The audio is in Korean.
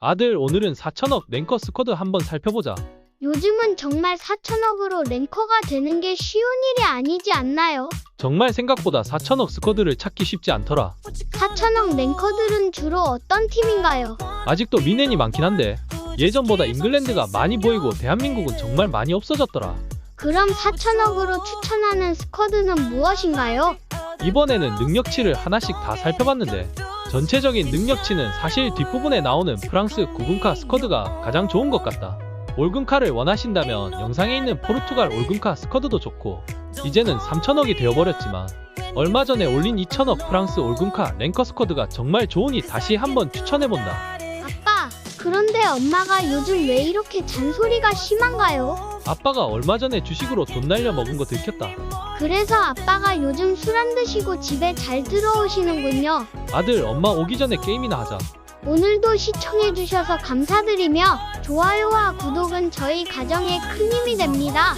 아들 오늘은 4천억 랭커 스쿼드 한번 살펴보자. 요즘은 정말 4천억으로 랭커가 되는 게 쉬운 일이 아니지 않나요? 정말 생각보다 4천억 스쿼드를 찾기 쉽지 않더라. 4천억 랭커들은 주로 어떤 팀인가요? 아직도 미넨이 많긴 한데 예전보다 잉글랜드가 많이 보이고 대한민국은 정말 많이 없어졌더라. 그럼 4천억으로 추천하는 스쿼드는 무엇인가요? 이번에는 능력치를 하나씩 다 살펴봤는데 전체적인 능력치는 사실 뒷부분에 나오는 프랑스 9금카 스쿼드가 가장 좋은 것 같다. 올금카를 원하신다면 영상에 있는 포르투갈 올금카 스쿼드도 좋고 이제는 3천억이 되어버렸지만 얼마 전에 올린 2천억 프랑스 올금카 랭커 스쿼드가 정말 좋으니 다시 한번 추천해본다. 그런데 엄마가 요즘 왜 이렇게 잔소리가 심한가요? 아빠가 얼마 전에 주식으로 돈 날려 먹은 거 들켰다. 그래서 아빠가 요즘 술 안 드시고 집에 잘 들어오시는군요. 아들 엄마 오기 전에 게임이나 하자. 오늘도 시청해주셔서 감사드리며 좋아요와 구독은 저희 가정에 큰 힘이 됩니다.